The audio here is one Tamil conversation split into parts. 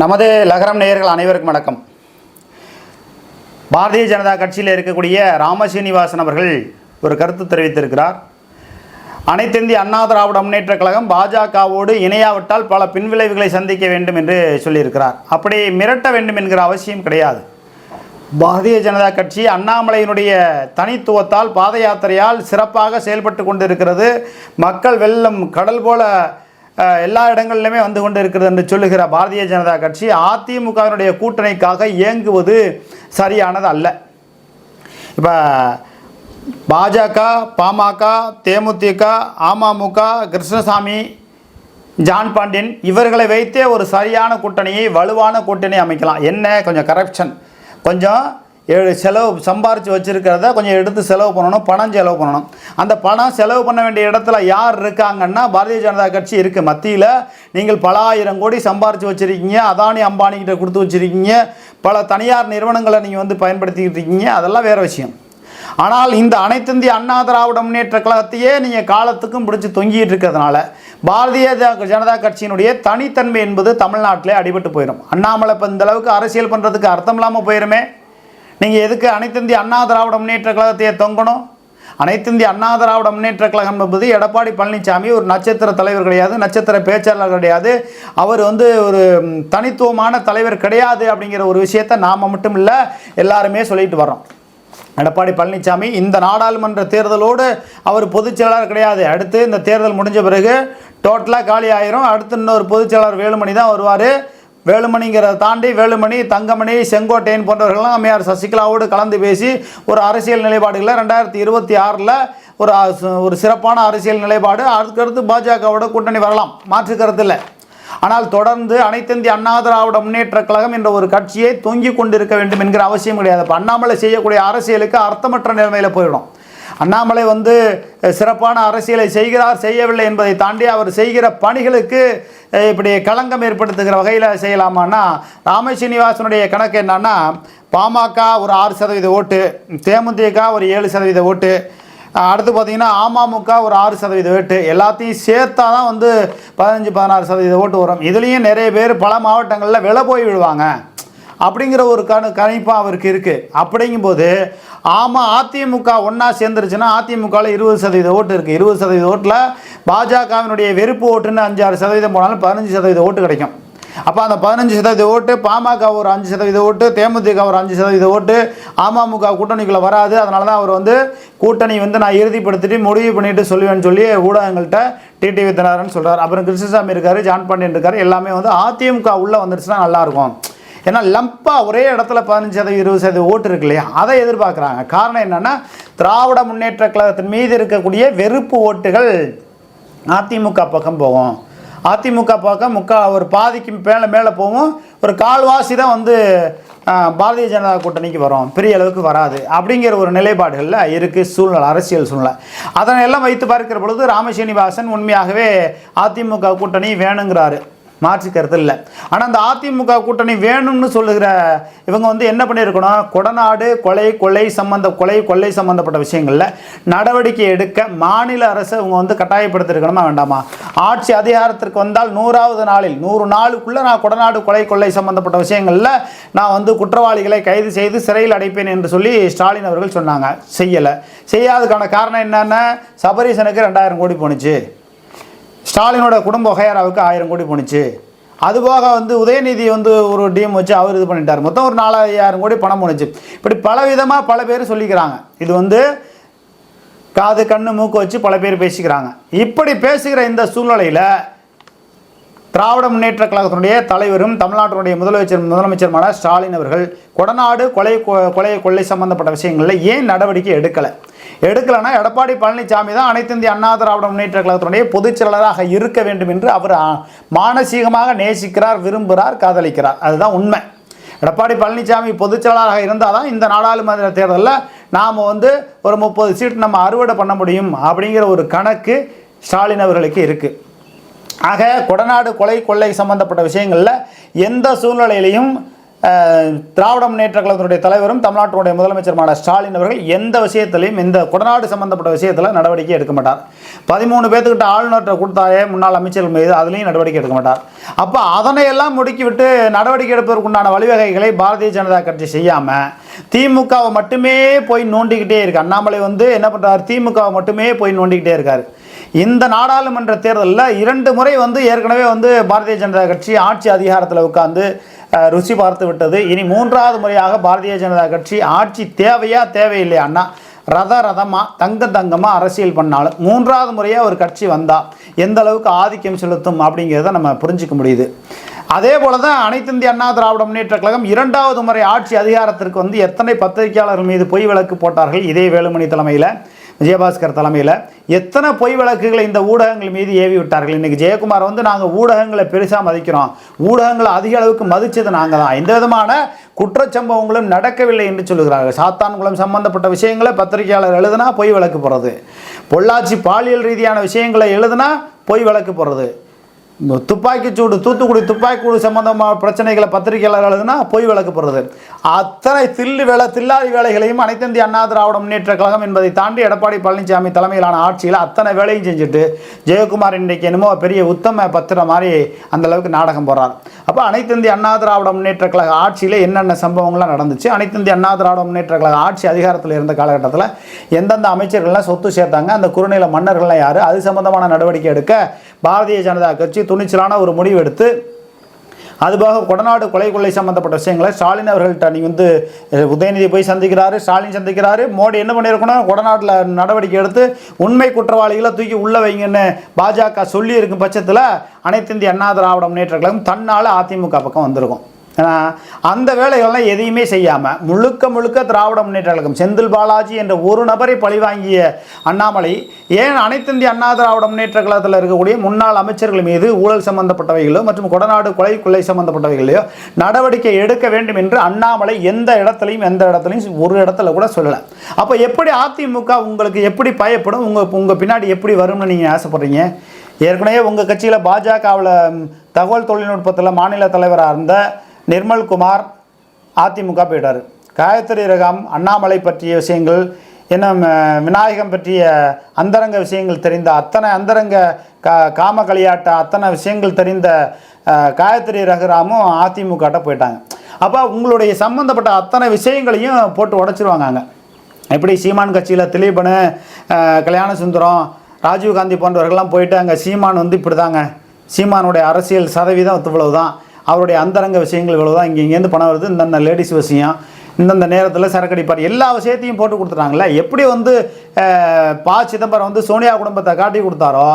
நமது லகரம் நேயர்கள் அனைவருக்கும் வணக்கம். பாரதிய ஜனதா கட்சியில் இருக்கக்கூடிய ராமசீனிவாசன் அவர்கள் ஒரு கருத்து தெரிவித்திருக்கிறார். அனைத்திந்திய அண்ணா திராவிட முன்னேற்ற கழகம் பாஜகவோடு இணையாவிட்டால் பல பின்விளைவுகளை சந்திக்க வேண்டும் என்று சொல்லியிருக்கிறார். அப்படி மிரட்ட வேண்டும் என்கிற அவசியம் கிடையாது. பாரதிய ஜனதா கட்சி அண்ணாமலையினுடைய தனித்துவத்தால் பாத யாத்திரையால் சிறப்பாக செயல்பட்டு கொண்டிருக்கிறது. மக்கள் வெள்ளம் கடல் போல எல்லா இடங்களிலுமே வந்து கொண்டு இருக்கிறது என்று சொல்லுகிற பாரதிய ஜனதா கட்சி அதிமுகவினுடைய கூட்டணிக்காக இயங்குவது சரியானது அல்ல. இப்போ பாஜக பாமக தேமுதிக அமமுக கிருஷ்ணசாமி ஜான் பாண்டியன் இவர்களை வைத்தே ஒரு சரியான கூட்டணியை வலுவான கூட்டணி அமைக்கலாம். என்ன? கொஞ்சம் கரப்ஷன் கொஞ்சம் ஏழு செலவு சம்பாரித்து வச்சுருக்கிறத கொஞ்சம் எடுத்து செலவு பண்ணணும் பணம் செலவு பண்ணணும். அந்த பணம் செலவு பண்ண வேண்டிய இடத்துல யார் இருக்காங்கன்னா பாரதிய ஜனதா கட்சி இருக்குது மத்தியில் நீங்கள் பல ஆயிரம் கோடி சம்பாரித்து வச்சுருக்கீங்க அதானி அம்பானிக்கிட்ட கொடுத்து வச்சுருக்கீங்க பல தனியார் நிறுவனங்களை நீங்கள் வந்து பயன்படுத்திக்கிட்டு இருக்கீங்க அதெல்லாம் வேறு விஷயம். ஆனால் இந்த அனைத்திந்திய அண்ணா திராவிட முன்னேற்ற கழகத்தையே நீங்கள் காலத்துக்கும் பிடிச்சி தொங்கிட்டு இருக்கிறதுனால பாரதிய ஜனதா கட்சியினுடைய தனித்தன்மை என்பது தமிழ்நாட்டிலே அடிபட்டு போயிடும் அண்ணாமலை இப்போ இந்த அளவுக்கு அரசியல் பண்ணுறதுக்கு அர்த்தம் இல்லாமல் போயிருமே. நீங்கள் எதுக்கு அனைத்திந்திய அண்ணா திராவிட முன்னேற்ற கழகத்தையே தொங்கணும்? அனைத்திந்திய அண்ணா திராவிட முன்னேற்ற கழகம் என்பது எடப்பாடி பழனிசாமி ஒரு நட்சத்திர தலைவர் கிடையாது நட்சத்திர பேச்சாளர் கிடையாது அவர் வந்து ஒரு தனித்துவமான தலைவர் கிடையாது அப்படிங்கிற ஒரு விஷயத்தை நாம் மட்டும் இல்லை எல்லாருமே சொல்லிட்டு வரோம் எடப்பாடி பழனிசாமி இந்த நாடாளுமன்ற தேர்தலோடு அவர் பொதுச் செயலாளர் கிடையாது. அடுத்து இந்த தேர்தல் முடிஞ்ச பிறகு டோட்டலாக காலி ஆயிரும். அடுத்து இன்னொரு பொதுச் செயலாளர் வேலுமணி தான் வருவார். வேலுமணிங்கிறத தாண்டி வேலுமணி தங்கமணி செங்கோட்டையன் போன்றவர்கள்லாம் அம்மையார் சசிகலாவோடு கலந்து பேசி ஒரு அரசியல் நிலைப்பாடுகளை ரெண்டாயிரத்தி இருபத்தி ஆறில் ஒரு ஒரு சிறப்பான அரசியல் நிலைப்பாடு. அதுக்கடுத்து பாஜகவோட கூட்டணி வரலாம். மாற்று இல்லை. ஆனால் தொடர்ந்து அனைத்திந்திய அண்ணா திராவிட முன்னேற்ற கழகம் என்ற ஒரு கட்சியை தொங்கிக் கொண்டிருக்க வேண்டும் என்கிற அவசியம் கிடையாது அண்ணாமலை செய்யக்கூடிய அரசியலுக்கு அர்த்தமற்ற நிலைமையில் போயிடும். அண்ணாமலை வந்து சிறப்பான அரசியலை செய்கிறார் செய்யவில்லை என்பதை தாண்டி அவர் செய்கிற பணிகளுக்கு இப்படி களங்கம் ஏற்படுத்துகிற வகையில் செய்யலாமான்னா ராம சீனிவாசனுடைய கணக்கு என்னன்னா பாமக ஒரு ஆறு சதவீத ஓட்டு தேமுதிக ஒரு ஏழு சதவீத ஓட்டு அடுத்து பார்த்தீங்கன்னா அமமுக ஒரு ஆறு சதவீத ஓட்டு எல்லாத்தையும் சேர்த்தா தான் வந்து பதினஞ்சு பதினாறு சதவீத ஓட்டு வரும். இதுலேயும் நிறைய பேர் பல மாவட்டங்களில் விலை போய் விழுவாங்க. அப்படிங்கிற ஒரு கணு கணிப்பாக அவருக்கு இருக்குது அப்படிங்கும்போது ஆமாம் அதிமுக ஒன்றா சேர்ந்துருச்சுன்னா அதிமுகவில் இருபது சதவீத ஓட்டு இருக்குது இருபது சதவீத ஓட்டில் பாஜகவினுடைய வெறுப்பு ஓட்டுன்னு அஞ்சாறு சதவீதம் போனாலும் பதினஞ்சு சதவீத ஓட்டு கிடைக்கும். அப்போ அந்த பதினஞ்சு சதவீத ஓட்டு பாமக ஒரு அஞ்சு சதவீத ஓட்டு தேமுதிக ஒரு அஞ்சு சதவீத ஓட்டு அமமுக கூட்டணிக்குள்ளே வராது. அதனால தான் அவர் வந்து கூட்டணி வந்து நான் இறுதிப்படுத்திட்டு முடிவு பண்ணிட்டு சொல்லுவேன்னு சொல்லி ஊடகங்கள்கிட்ட டிடிவி தினகரன் சொல்கிறார் அப்புறம் கிருஷ்ணசாமி இருக்கார் ஜான் பாண்டியன் இருக்கார். எல்லாமே வந்து அதிமுக உள்ளே வந்துருச்சுன்னா நல்லாயிருக்கும் ஏன்னா லம்பாக ஒரே இடத்துல பதினஞ்சு சதவீதம் இருபது சதவீதம் ஓட்டு இருக்கு இல்லையா? அதை எதிர்பார்க்குறாங்க. காரணம் என்னென்னா திராவிட முன்னேற்ற கழகத்தின் மீது இருக்கக்கூடிய வெறுப்பு ஓட்டுகள் அதிமுக பக்கம் போகும். அதிமுக பக்கம் முக்கால் ஒரு பாதிக்கு மேலே மேலே போகும். ஒரு கால்வாசி தான் வந்து பாரதிய ஜனதா கூட்டணிக்கு வரும். பெரிய அளவுக்கு வராது. அப்படிங்கிற ஒரு நிலைப்பாடுகளில் இருக்குது சூழ்நிலை அரசியல் சூழ்நிலை. அதனை எல்லாம் வைத்து பார்க்கிற பொழுது ராமசீனிவாசன் உண்மையாகவே அதிமுக கூட்டணி வேணுங்கிறாரு. மாற்று கருத்து இல்லை. ஆனால் அந்த அதிமுக கூட்டணி வேணும்னு சொல்லுகிற இவங்க வந்து என்ன பண்ணியிருக்கணும்? கொடநாடு கொலை கொலை சம்பந்த கொலை கொள்ளை சம்பந்தப்பட்ட விஷயங்களில் நடவடிக்கை எடுக்க மாநில அரசு அவங்க வந்து கட்டாயப்படுத்திருக்கணுமா வேண்டாமா? ஆட்சி அதிகாரத்திற்கு வந்தால் நூறாவது நாளில் நூறு நாளுக்குள்ளே நான் கொடநாடு கொலை கொள்ளை சம்பந்தப்பட்ட விஷயங்களில் நான் வந்து குற்றவாளிகளை கைது செய்து சிறையில் அடைப்பேன் என்று சொல்லி ஸ்டாலின் அவர்கள் சொன்னாங்க. செய்யலை. செய்யாததுக்கான காரணம் என்னென்ன சபரீசனுக்கு ரெண்டாயிரம் கோடி போணுச்சு. ஸ்டாலினோட குடும்ப வகையாராவுக்கு ஆயிரம் கோடி போணுச்சு. அதுபோக வந்து உதயநிதி வந்து ஒரு டீம் வச்சு அவர் இது பண்ணிட்டார். மொத்தம் ஒரு நாலாயிரம் கோடி பணம் போணுச்சு. இப்படி பல விதமாக பல பேர் சொல்லிக்கிறாங்க. இது வந்து காது கண்ணு மூக்கு வச்சு பல பேர் பேசிக்கிறாங்க. இப்படி பேசுகிற இந்த சூழ்நிலையில் திராவிட முன்னேற்ற கழகத்தினுடைய தலைவரும் தமிழ்நாட்டினுடைய முதலமைச்சர் முதலமைச்சருமான ஸ்டாலின் அவர்கள் கொடநாடு கொலை கொ- கொலை கொள்ளை சம்பந்தப்பட்ட விஷயங்களில் ஏன் நடவடிக்கை எடுக்கலை? எடுக்கலைன்னா எடப்பாடி பழனிசாமி தான் அனைத்து இந்திய அண்ணா திராவிட முன்னேற்ற கழகத்தினுடைய பொதுச் செயலாளராக இருக்க வேண்டும் என்று அவர் மானசீகமாக நேசிக்கிறார் விரும்புகிறார் காதலிக்கிறார். அதுதான் உண்மை. எடப்பாடி பழனிசாமி பொதுச் செயலாளராக இருந்தால் தான் இந்த நாடாளுமன்ற தேர்தலில் நாம் வந்து ஒரு முப்பது சீட் நம்ம அறுவடை பண்ண முடியும் அப்படிங்கிற ஒரு கணக்கு ஸ்டாலின் அவர்களுக்கு இருக்குது ஆக கொடநாடு கொலை கொள்ளை சம்பந்தப்பட்ட விஷயங்களில் எந்த சூழ்நிலையிலையும் திராவிட முன்னேற்ற கழகத்தினுடைய தலைவரும் தமிழ்நாட்டினுடைய முதலமைச்சருமான ஸ்டாலின் அவர்கள் எந்த விஷயத்திலையும் இந்த கொடநாடு சம்பந்தப்பட்ட விஷயத்தில் நடவடிக்கை எடுக்க மாட்டார். பதிமூணு பேர்த்துக்கிட்ட ஆளுநர்கிட்ட கொடுத்தாலே முன்னாள் அமைச்சர்கள் மீது அதுலேயும் நடவடிக்கை எடுக்க மாட்டார். அப்போ அதனையெல்லாம் முடுக்கிவிட்டு நடவடிக்கை எடுப்பதற்குண்டான வழிவகைகளை பாரதிய ஜனதா கட்சி செய்யாமல் திமுகவை மட்டுமே போய் நோண்டிக்கிட்டே இருக்கு. அண்ணாமலை வந்து என்ன பண்ணுறாரு திமுகவை மட்டுமே போய் நோண்டிக்கிட்டே இருக்கார். இந்த நாடாளுமன்ற தேர்தலில் இரண்டு முறை வந்து ஏற்கனவே வந்து பாரதிய ஜனதா கட்சி ஆட்சி அதிகாரத்தில் உட்காந்து ருசி பார்த்து விட்டது. இனி மூன்றாவது முறையாக பாரதிய ஜனதா கட்சி ஆட்சி தேவையா தேவையில்லையா? அண்ணா ரத ரதமாக தங்க தங்கமாக அரசியல் பண்ணாலும் மூன்றாவது முறையாக ஒரு கட்சி வந்தால் எந்த அளவுக்கு ஆதிக்கம் செலுத்தும் அப்படிங்கிறத நம்ம புரிஞ்சுக்க முடியுது. அதே போல தான் அனைத்து இந்திய அண்ணா திராவிட முன்னேற்ற கழகம் இரண்டாவது முறை ஆட்சி அதிகாரத்திற்கு வந்து எத்தனை பத்திரிகையாளர்கள் மீது பொய் விளக்கு போட்டார்கள்? இதே வேலுமணி தலைமையில். விஜயபாஸ்கர் தலைமையில் எத்தனை பொய் வழக்குகளை இந்த ஊடகங்கள் மீது ஏவி விட்டார்கள்? இன்றைக்கி ஜெயக்குமார் வந்து நாங்கள் ஊடகங்களை பெருசாக மதிக்கிறோம். ஊடகங்களை அதிக அளவுக்கு மதித்தது நாங்கள் தான். எந்த விதமான குற்றச்சம்பவங்களும் நடக்கவில்லை என்று சொல்கிறார்கள் சாத்தான்குளம் சம்பந்தப்பட்ட விஷயங்களை பத்திரிகையாளர் எழுதுனா பொய் வழக்கு போடுறது. பொள்ளாச்சி பாலியல் ரீதியான விஷயங்களை எழுதுனா பொய் வழக்கு போடுறது. துப்பாக்கிச்சூடு தூத்துக்குடி துப்பாக்கிச்சூடு சம்பந்தமான பிரச்சனைகளை பத்திரிகையாளர் எழுதுனா பொய் வழக்கு போடுறது அத்தனை தில்லு வேலை தில்லாதி வேலைகளையும் அனைத்தந்தி அண்ணா திராவிட முன்னேற்ற கழகம் என்பதை தாண்டி எடப்பாடி பழனிசாமி தலைமையிலான ஆட்சியில் அத்தனை வேலையும் செஞ்சுட்டு ஜெயக்குமார் இன்றைக்கு என்னமோ பெரிய உத்தம பத்திரம் மாதிரி அந்தளவுக்கு நாடகம் போடுறார். அப்போ அனைத்து அண்ணா திராவிட முன்னேற்ற கழக ஆட்சியில் என்னென்ன சம்பவங்கள்லாம் நடந்துச்சு? அனைத்து அண்ணா திராவிட முன்னேற்ற கழக ஆட்சி அதிகாரத்தில் இருந்த காலகட்டத்தில் எந்தெந்த அமைச்சர்கள்லாம் சொத்து சேர்த்தாங்க? அந்த குறுநில மன்னர்கள்லாம் யார்? அது சம்பந்தமான நடவடிக்கை எடுக்க பாரதிய ஜனதா கட்சி துணிச்சலான ஒரு முடிவு எடுத்து அதுபோக கொடநாடு கொலை கொள்ளை சம்பந்தப்பட்ட விஷயங்களை ஸ்டாலின் அவர்கள்ட்ட நீ வந்து உதயநிதி போய் சந்திக்கிறாரு ஸ்டாலின் சந்திக்கிறாரு மோடி என்ன பண்ணியிருக்கணும்? கொடநாட்டில் நடவடிக்கை எடுத்து உண்மை குற்றவாளிகளை தூக்கி உள்ள வைங்கன்னு பாஜக சொல்லி இருக்கும் பட்சத்தில் அனைத்து இந்திய அண்ணா திராவிட முன்னேற்ற கழகம் தன்னால் அதிமுக பக்கம் வந்திருக்கும். அந்த வேலைகள்லாம் எதையுமே செய்யாமல் முழுக்க முழுக்க திராவிட முன்னேற்ற கழகம் செந்தில் பாலாஜி என்ற ஒரு நபரை பழிவாங்கிய அண்ணாமலை ஏன் அனைத்து இந்திய அண்ணா திராவிட முன்னேற்ற கழகத்தில் இருக்கக்கூடிய முன்னாள் அமைச்சர்கள் மீது ஊழல் சம்பந்தப்பட்டவைகளோ மற்றும் கொடநாடு கொலை கொள்ளை சம்பந்தப்பட்டவைகளையோ நடவடிக்கை எடுக்க வேண்டும் என்று அண்ணாமலை எந்த இடத்துலையும் எந்த இடத்துலையும் ஒரு இடத்துல கூட சொல்லலை. அப்போ எப்படி அதிமுக உங்களுக்கு எப்படி பயப்படும்? உங்கள் உங்கள் பின்னாடி எப்படி வரும்னு நீங்கள் ஆசைப்பட்றீங்க? ஏற்கனவே உங்கள் கட்சியில் பாஜகவில் தகவல் தொழில்நுட்பத்தில் மாநில தலைவராக இருந்த நிர்மல்குமார் அதிமுக போயிட்டார். காயத்ரி ரகம் அண்ணாமலை பற்றிய விஷயங்கள் இன்னும் விநாயகம் பற்றிய அந்தரங்க விஷயங்கள் தெரிந்த அத்தனை அந்தரங்க கா காம களியாட்ட அத்தனை விஷயங்கள் தெரிந்த காயத்ரி ரகுராமும் அதிமுகட்ட போயிட்டாங்க. அப்போ உங்களுடைய சம்மந்தப்பட்ட அத்தனை விஷயங்களையும் போட்டு உடச்சிருவாங்க அங்கே. எப்படி சீமான் கட்சியில் திலீபனு கல்யாணசுந்தரம் கல்யாண சுந்தரம் ராஜீவ்காந்தி போன்றவர்கள்லாம் போயிட்டு அங்கே சீமான் வந்து இப்படி தாங்க சீமானுடைய அரசியல் சதவீதம் இவ்வளவு தான் அவருடைய அந்தரங்க விஷயங்கள் இவ்வளோ தான் இங்கே இங்கேருந்து பணம் வருது. இந்தந்த லேடிஸ் விஷயம் இந்தந்த நேரத்தில் சரக்கடிப்பார் எல்லா விஷயத்தையும் போட்டு கொடுத்துட்டாங்களே எப்படி வந்து பா ப சிதம்பரம் வந்து சோனியா குடும்பத்தை காட்டி கொடுத்தாரோ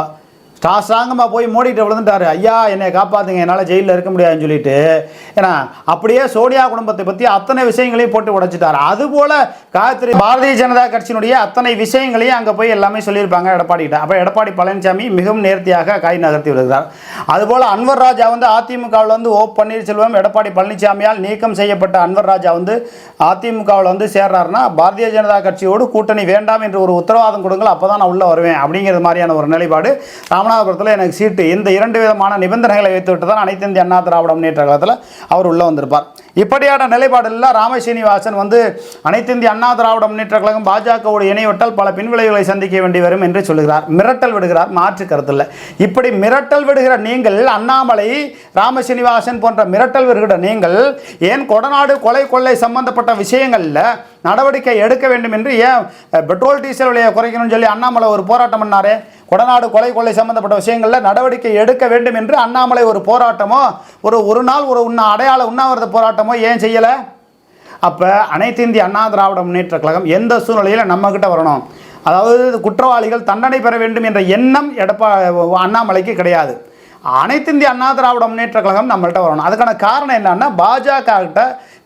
சாசாங்கமாக போய் மோடிட்டு விழுந்துட்டாரு. ஐயா என்னை காப்பாற்றுங்க என்னால் ஜெயிலில் இருக்க முடியாதுன்னு சொல்லிட்டு. ஏன்னா அப்படியே சோனியா குடும்பத்தை பற்றி அத்தனை விஷயங்களையும் போட்டு உடைச்சிட்டார். அதுபோல் காயத்ரி பாரதிய ஜனதா கட்சியினுடைய அத்தனை விஷயங்களையும் அங்கே போய் எல்லாமே சொல்லியிருப்பாங்க எடப்பாடி கிட்ட. அப்போ எடப்பாடி பழனிசாமி மிகவும் நேர்த்தியாக காய் நகர்த்தி வருகிறார் அதுபோல் அன்வர் ராஜா வந்து அதிமுகவில் வந்து ஓ பன்னீர்செல்வம் எடப்பாடி பழனிசாமியால் நீக்கம் செய்யப்பட்ட அன்வர் ராஜா வந்து அதிமுகவில் வந்து சேர்றாருன்னா பாரதிய ஜனதா கட்சியோடு கூட்டணி வேண்டாம் என்று ஒரு உத்தரவாதம் கொடுங்கள் அப்போ தான் நான் உள்ளே வருவேன் அப்படிங்கிறது மாதிரியான ஒரு நிலைப்பாடு. ராமநாதபுரத்தில் எனக்கு சீட்டு. இந்த இரண்டு விதமான நிபந்தனைகளை வைத்துவிட்டு தான் அனைத்து இந்திய அண்ணா திராவிட முன்னேற்ற கழகத்தில் அவர் உள்ளே வந்திருப்பார். இப்படியான நிலைப்பாடில் ராம சீனிவாசன் வந்து அனைத்து இந்திய அண்ணா திராவிட முன்னேற்ற கழகம் பாஜகவோடு இணைவிட்டால் பல பின்விளைவுகளை சந்திக்க வேண்டி வரும் என்று சொல்லுகிறார். மிரட்டல் விடுகிறார். மாற்று கருத்தில் இப்படி மிரட்டல் விடுகிற நீங்கள் அண்ணாமலை ராம சீனிவாசன் போன்ற மிரட்டல் விடுகிற நீங்கள் ஏன் கொடநாடு கொலை கொள்ளை சம்பந்தப்பட்ட விஷயங்களில் நடவடிக்கை எடுக்க வேண்டும் என்று ஏன் பெட்ரோல் டீசல் விலையை குறைக்கணும்னு சொல்லி அண்ணாமலை ஒரு போராட்டம் பண்ணாரே? கொடநாடு கொலை கொள்ளை சம்பந்தப்பட்ட விஷயங்களில் நடவடிக்கை எடுக்க வேண்டும் என்று அண்ணாமலை ஒரு போராட்டமோ ஒரு ஒரு நாள் ஒரு உண்ணா அடையாள உண்ணாவிரத போராட்டம் ஏன் செய்யலை? அப்போ அனைத்து இந்திய அண்ணா திராவிட முன்னேற்ற கழகம் எந்த சூழ்நிலையில் நம்மக்கிட்ட வரணும்? அதாவது குற்றவாளிகள் தண்டனை பெற வேண்டும் என்ற எண்ணம் எடப்பா அண்ணாமலைக்கு கிடையாது. அனைத்து இந்திய அண்ணா திராவிட முன்னேற்ற கழகம் நம்மள்கிட்ட வரணும். அதுக்கான காரணம் என்னன்னா பாஜக கிட்ட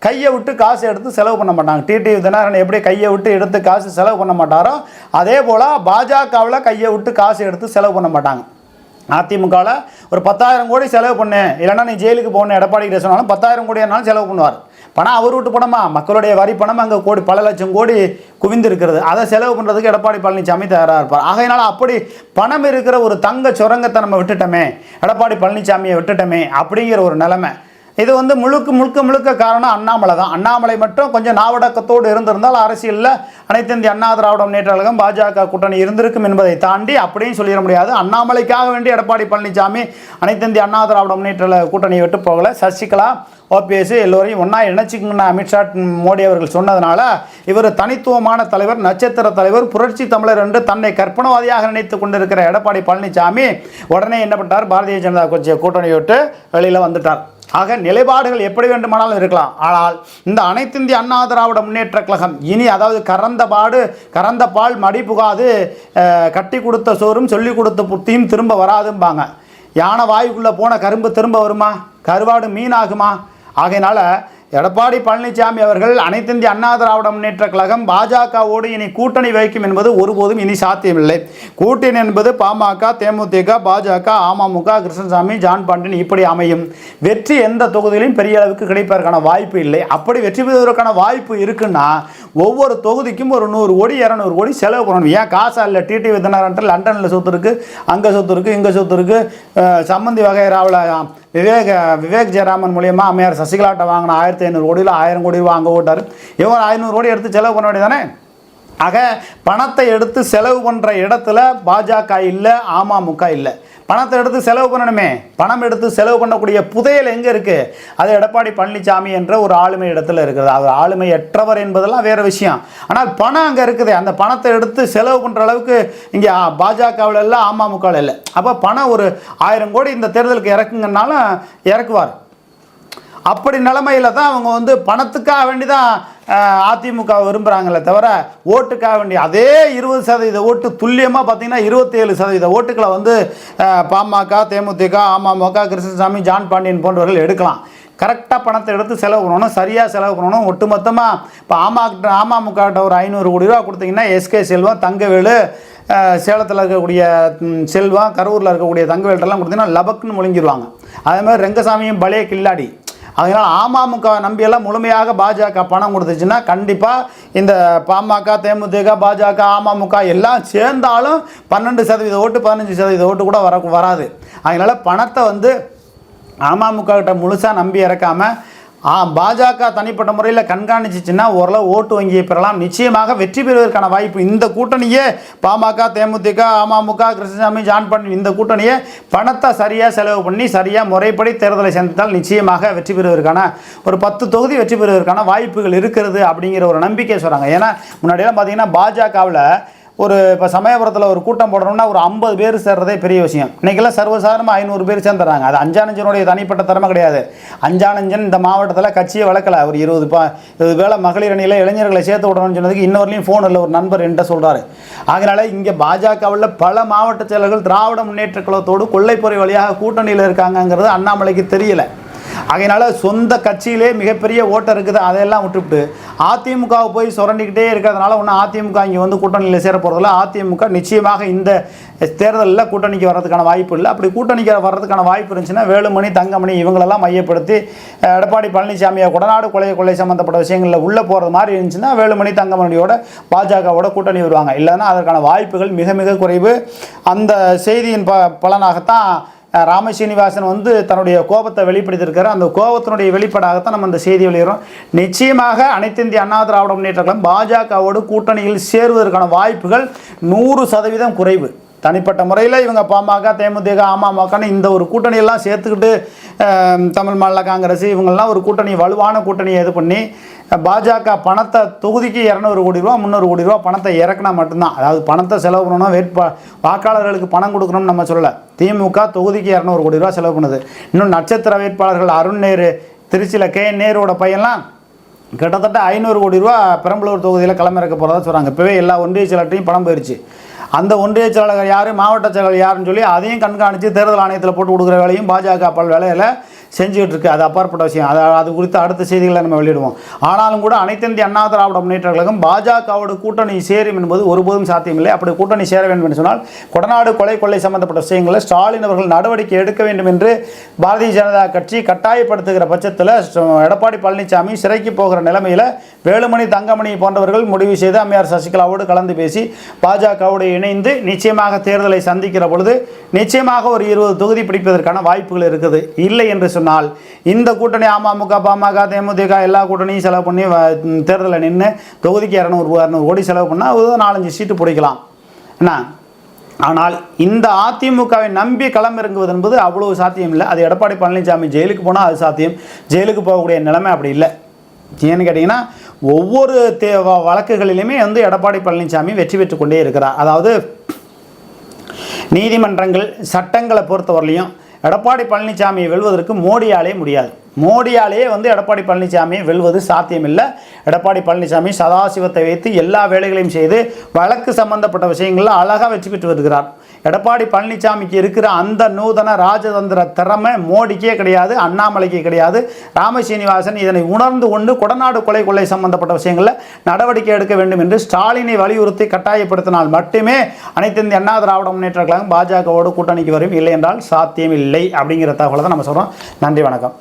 கையை விட்டு காசு எடுத்து செலவு பண்ண மாட்டாங்க. டிடிவி தினகரன் எப்படி கையை விட்டு எடுத்து காசு செலவு பண்ண மாட்டாரோ அதே போல் பாஜகவில் கையை விட்டு காசு எடுத்து செலவு பண்ண மாட்டாங்க. அதிமுகவில் ஒரு பத்தாயிரம் கோடி செலவு பண்ணு. இல்லைன்னா நீ ஜெயிலுக்கு போகணும் எடப்பாடி கிட்ட சொன்னாலும் பத்தாயிரம் கோடியானாலும் செலவு பண்ணுவார். பணம் அவர் விட்டு பணமா? மக்களுடைய வரி பணம் அங்கே கோடி பல லட்சம் கோடி குவிந்து இருக்கிறது. அதை செலவு பண்ணுறதுக்கு எடப்பாடி பழனிசாமி தயாராக இருப்பார். ஆகையினால அப்படி பணம் இருக்கிற ஒரு தங்க சுரங்கத்தை நம்ம விட்டுட்டோமே எடப்பாடி பழனிசாமியை விட்டுட்டோமே அப்படிங்கிற ஒரு நிலைமை. இது வந்து முழுக்க முழுக்க முழுக்க காரணம் அண்ணாமலை தான். அண்ணாமலை மட்டும் கொஞ்சம் நாவடக்கத்தோடு இருந்திருந்தால் அரசியலில் அனைத்து இந்திய அண்ணா திராவிட முன்னேற்ற கழகம் பாஜக கூட்டணி இருந்திருக்கும் என்பதை தாண்டி அப்படியும் சொல்லிட முடியாது. அண்ணாமலைக்காக வேண்டி எடப்பாடி பழனிசாமி அனைத்து இந்திய அண்ணா திராவிட முன்னேற்ற கூட்டணியை விட்டு போகல. சசிகலா ஓபிஎஸ் எல்லோரையும் ஒன்றா இணைச்சிக்கணும்னு அமித்ஷா மோடி அவர்கள் சொன்னதுனால இவர் தனித்துவமான தலைவர் நட்சத்திர தலைவர் புரட்சி தமிழர் என்று தன்னை கற்பனவாதியாக நினைத்து கொண்டிருக்கிற எடப்பாடி பழனிசாமி உடனே என்ன பண்ணார் பாரதிய ஜனதா கட்சி கூட்டணியை விட்டு வெளியில் வந்துட்டார். ஆக நிலைப்பாடுகள் எப்படி வேண்டுமானாலும் இருக்கலாம். ஆனால் இந்த அனைத்து இந்திய அண்ணா திராவிட முன்னேற்ற கழகம் இனி அதாவது கறந்த பாடு கறந்த பால் மடி புகாது கட்டி கொடுத்த சோறும் சொல்லி கொடுத்த புத்தியும் திரும்ப வராதும்பாங்க. யானை வாய்க்குள்ளே போன கரும்பு திரும்ப வருமா? கருவாடு மீனாகுமா? ஆகையினால எடப்பாடி பழனிசாமி அவர்கள் அனைத்து இந்திய அண்ணா திராவிட முன்னேற்ற கழகம் பாஜகவோடு இனி கூட்டணி வைக்கும் என்பது ஒருபோதும் இனி சாத்தியமில்லை. கூட்டணி என்பது பாமக தேமுதிக பாஜக அமமுக கிருஷ்ணசாமி ஜான் பாண்டியன் இப்படி அமையும். வெற்றி எந்த தொகுதியிலும் பெரிய அளவுக்கு கிடைப்பதற்கான வாய்ப்பு இல்லை. அப்படி வெற்றி பெறுவதற்கான வாய்ப்பு இருக்குன்னா ஒவ்வொரு தொகுதிக்கும் ஒரு நூறு கோடி இரநூறு கோடி செலவு பண்ணணும். ஏன்? காசா இல்லை டிடி வித்தனாரன்ட்டு லண்டனில் சொத்து இருக்குது அங்கே சொத்து இருக்குது இங்கே சொத்து இருக்குது அஹ் சம்மந்தி வகைராவில் விவேக் விவேக் ஜெயராமன் மூலியமாக அம்மையார் சசிகலாட்டை வாங்கின ஆயிரத்தி ஐநூறு கோடியில் ஆயிரம் கோடி ரூபா அங்கே ஓட்டார். இவர் ஐநூறு கோடி எடுத்து செலவு பண்ண வேண்டியதானே ஆக பணத்தை எடுத்து செலவு பண்ணுற இடத்துல பாஜக இல்லை அமமுக இல்லை. பணத்தை எடுத்து செலவு பண்ணணுமே. பணம் எடுத்து செலவு பண்ணக்கூடிய புதையல் எங்கே இருக்குது அது எடப்பாடி பழனிசாமி என்ற ஒரு ஆளுமை இடத்துல இருக்குது அவர் ஆளுமையற்றவர் என்பதெல்லாம் வேறு விஷயம். ஆனால் பணம் அங்கே இருக்குது. அந்த பணத்தை எடுத்து செலவு பண்ணுற அளவுக்கு இங்கே பாஜகவில் இல்லை அமமுகவில் இல்லை. அப்போ பணம் ஒரு ஆயிரம் கோடி இந்த தேர்தலுக்கு இறக்குங்கனாலும் இறக்குவார். அப்படி நிலமையில தான் அவங்க வந்து பணத்துக்காக வேண்டி தான் அதிமுக விரும்புகிறாங்களே தவிர ஓட்டுக்காக வேண்டிய அதே இருபது சதவீத ஓட்டு துல்லியமாக பார்த்தீங்கன்னா இருபத்தேழு சதவீத ஓட்டுக்களை வந்து பாமக தேமுதிக அமமுக கிருஷ்ணசாமி ஜான் பாண்டியன் போன்றவர்கள் எடுக்கலாம். கரெக்டாக பணத்தை எடுத்து செலவு பண்ணணும் சரியாக செலவு பண்ணணும். ஒட்டுமொத்தமாக இப்போ அமக அமமுகட்ட ஒரு ஐநூறு கோடி ரூபா கொடுத்தீங்கன்னா எஸ்கே செல்வம் தங்கவேலு சேலத்தில் இருக்கக்கூடிய செல்வம் கரூரில் இருக்கக்கூடிய தங்கவேல்ட்டெல்லாம் கொடுத்தீங்கன்னா லபக்குன்னு முழுங்கிடுவாங்க அதே மாதிரி ரெங்கசாமியும் பழைய கில்லாடி. அதனால் அமமுக நம்பியெல்லாம் முழுமையாக பாஜக பணம் கொடுத்துச்சுன்னா கண்டிப்பாக இந்த பாமக தேமுதிக பாஜக அமமுக எல்லாம் சேர்ந்தாலும் பன்னெண்டு சதவீத ஓட்டு பதினஞ்சு சதவீத ஓட்டு கூட வர வராது. அதனால் பணத்தை வந்து அமமுக கிட்ட முழுசாக நம்பி இறக்காமல் பாஜக தனிப்பட்ட முறையில் கண்காணிச்சிச்சுன்னா ஓரளவு ஓட்டு வங்கியை பெறலாம். நிச்சயமாக வெற்றி பெறுவதற்கான வாய்ப்பு இந்த கூட்டணியே பாமக தேமுதிக அமமுக கிருஷ்ணசாமி ஜான் பண்ணி இந்த கூட்டணியை பணத்தை சரியாக செலவு பண்ணி சரியாக முறைப்படி தேர்தலை சந்தித்தால் நிச்சயமாக வெற்றி பெறுவதற்கான ஒரு பத்து தொகுதி வெற்றி பெறுவதற்கான வாய்ப்புகள் இருக்கிறது அப்படிங்கிற ஒரு நம்பிக்கை சொல்கிறாங்க ஏன்னா முன்னாடியெல்லாம் பார்த்தீங்கன்னா பாஜகவில் ஒரு இப்போ சமயபுரத்தில் ஒரு கூட்டம் போடணும்னா ஒரு ஐம்பது பேர் சேர்றதே பெரிய விஷயம். இன்றைக்கெல்லாம் சர்வசாதாரணமாக ஐநூறு பேர் சேர்ந்துறாங்க அது அஞ்சானஞ்சனுடைய தனிப்பட்ட திறமை கிடையாது. அஞ்சானஞ்சன் இந்த மாவட்டத்தில் கட்சியை வளர்க்கல. ஒரு இருபது பா இருபது வேளை மகளிர் அணியில் இளைஞர்களை சேர்த்து விடணும்னு சொன்னதுக்கு இன்னொருலையும் ஃபோன் இல்லை. ஒரு நண்பர் என்கிட்ட சொல்கிறாரு அதனால் இங்கே பாஜகவில் பல மாவட்ட செயலர்கள் திராவிட முன்னேற்ற கழகத்தோடு கொள்ளைப்பொறை வழியாக கூட்டணியில் இருக்காங்கங்கிறது அண்ணாமலைக்கு தெரியலை. அதனால் சொந்த கட்சியிலே மிகப்பெரிய ஓட்டம் இருக்குது அதையெல்லாம் விட்டுவிட்டு அதிமுகவை போய் சுரண்டிக்கிட்டே இருக்கிறதுனால ஒன்றும் அதிமுக இங்கே வந்து கூட்டணியில் சேர போகிறதில்ல அதிமுக நிச்சயமாக இந்த தேர்தலில் கூட்டணிக்கு வர்றதுக்கான வாய்ப்பு இல்லை. அப்படி கூட்டணிக்கு வர்றதுக்கான வாய்ப்பு இருந்துச்சுன்னா வேலுமணி தங்கமணி இவங்களெல்லாம் மையப்படுத்தி எடப்பாடி பழனிசாமியை கொடநாடு கொலை கொள்ளை சம்மந்தப்பட்ட விஷயங்களில் உள்ளே போகிறது மாதிரி இருந்துச்சுன்னா வேலுமணி தங்கமணியோட பாஜகவோட கூட்டணி வருவாங்க. இல்லைன்னா அதற்கான வாய்ப்புகள் மிக மிக குறைவு. அந்த செய்தியின் ப பலனாகத்தான் ராமசீனிவாசன் ராம சீனிவாசன் வந்து தன்னுடைய கோபத்தை வெளிப்படுத்தியிருக்காரு அந்த கோபத்தினுடைய வெளிப்பாடாகத்தான் நம்ம இந்த செய்தி வெளியிடறோம். நிச்சயமாக அனைத்து இந்திய அண்ணா திராவிட முன்னேற்ற கழகம் பாஜகவோடு கூட்டணியில் சேருவதற்கான வாய்ப்புகள் நூறு சதவீதம் குறைவு. தனிப்பட்ட முறையில் இவங்க பாமக தேமுதிக அமமுகன்னு இந்த ஒரு கூட்டணியெல்லாம் சேர்த்துக்கிட்டு தமிழ் மாநில காங்கிரஸ் இவங்கெல்லாம் ஒரு கூட்டணி வலுவான கூட்டணியை இது பண்ணி பாஜக பணத்தை தொகுதிக்கு இரநூறு கோடி ரூபா முந்நூறு கோடி ரூபா பணத்தை இறக்குனா மட்டும்தான். அதாவது பணத்தை செலவு பண்ணணும் வேட்பா வாக்காளர்களுக்கு பணம் கொடுக்கணும்னு நம்ம சொல்லலை. திமுக தொகுதிக்கு இரநூறு கோடி ரூபா செலவு பண்ணுது. இன்னும் நட்சத்திர வேட்பாளர்கள் அருண் நேரு திருச்சியில் கே நேருவோட பையன்லாம் கிட்டத்தட்ட ஐநூறு கோடி ரூபா பெரம்பலூர் தொகுதியில் களமிறக்க போகிறதா சொல்கிறாங்க இப்போவே எல்லா ஒன்றிய செயலர்ட்டையும் பணம் போயிடுச்சு அந்த ஒன்றிய செயலாளர் யார் மாவட்ட செயலாளர் யாருன்னு சொல்லி அதையும் கண்காணித்து தேர்தல் ஆணையத்தில் போட்டு கொடுக்குற வேலையும் பாஜக பல் வேலையில் செஞ்சுக்கிட்டு இருக்கு அது அப்பாற்பட்ட விஷயம். அது அது குறித்து அடுத்த செய்திகளை நம்ம வெளியிடுவோம். ஆனாலும் கூட அனைத்து இந்திய அண்ணா திராவிட முன்னேற்ற கழகம் பாஜகவோட கூட்டணி சேரும் என்பது ஒருபோதும் சாத்தியமில்லை. அப்படி கூட்டணி சேர வேண்டும் என்று சொன்னால் கொடநாடு கொலை கொள்ளை சம்பந்தப்பட்ட விஷயங்களை ஸ்டாலின் அவர்கள் நடவடிக்கை எடுக்க வேண்டும் என்று பாரதிய ஜனதா கட்சி கட்டாயப்படுத்துகிற பட்சத்தில் எடப்பாடி பழனிசாமி சிறைக்கு போகிற நிலைமையில் வேலுமணி தங்கமணி போன்றவர்கள் முடிவு செய்து அம்மையார் சசிகலாவோடு கலந்து பேசி பாஜகவோடு இணைந்து நிச்சயமாக தேர்தலை சந்திக்கிற பொழுது நிச்சயமாக ஒரு இருபது தொகுதி பிடிப்பதற்கான வாய்ப்புகள் இருக்குது. இல்லை என்று சொன்னால் நாள். இந்த கூட்டணி அமமுக பாமக தேமுதிக எல்லா கூட்டணியும் செலவு பண்ணி வ- தேர்தலில் நின்று தொகுதிக்கு இரநூறு இரநூறு கோடி செலவு பண்ணால் ஒரு நாலஞ்சு சீட்டு பிடிக்கலாம். என்ன? ஆனால் இந்த அதிமுகவை நம்பி களமிறங்குவது என்பது அவ்வளவு சாத்தியம் இல்லை. அது எடப்பாடி பழனிசாமி ஜெயிலுக்கு போனால் அது சாத்தியம். ஜெயிலுக்கு போகக்கூடிய நிலைமை அப்படி இல்லை. ஏன்னு கேட்டிங்கன்னா ஒவ்வொரு தே வழக்குகளிலுமே வந்து எடப்பாடி பழனிசாமி வெற்றி பெற்று கொண்டே இருக்கிறார். அதாவது நீதிமன்றங்கள் சட்டங்களை பொறுத்தவரையிலையும் எடப்பாடி பழனிசாமியை வெல்வதற்கு மோடியாலே முடியாது. மோடியாலேயே வந்து எடப்பாடி பழனிசாமியை வெல்வது சாத்தியமில்லை. எடப்பாடி பழனிசாமி சதாசிவத்தை வைத்து எல்லா வேலைகளையும் செய்து வழக்கு சம்பந்தப்பட்ட விஷயங்களில் அழகாக வெற்றி பெற்று வருகிறார். எடப்பாடி பழனிசாமிக்கு இருக்கிற அந்த நூதன ராஜதந்திர திறமை மோடிக்கே கிடையாது அண்ணாமலைக்கு கிடையாது. ராமசீனிவாசன் இதனை உணர்ந்து கொண்டு கொடநாடு கொலை கொள்ளை சம்பந்தப்பட்ட விஷயங்களில் நடவடிக்கை எடுக்க வேண்டும் என்று ஸ்டாலினை வலியுறுத்தி கட்டாயப்படுத்தினால் மட்டுமே அனைத்து இந்திய அண்ணா திராவிட முன்னேற்ற கழகம் பாஜகவோடு கூட்டணிக்கு வரும். இல்லை என்றால் சாத்தியம் இல்லை அப்படிங்கிற தகவலை தான் நம்ம சொல்கிறோம் நன்றி வணக்கம்.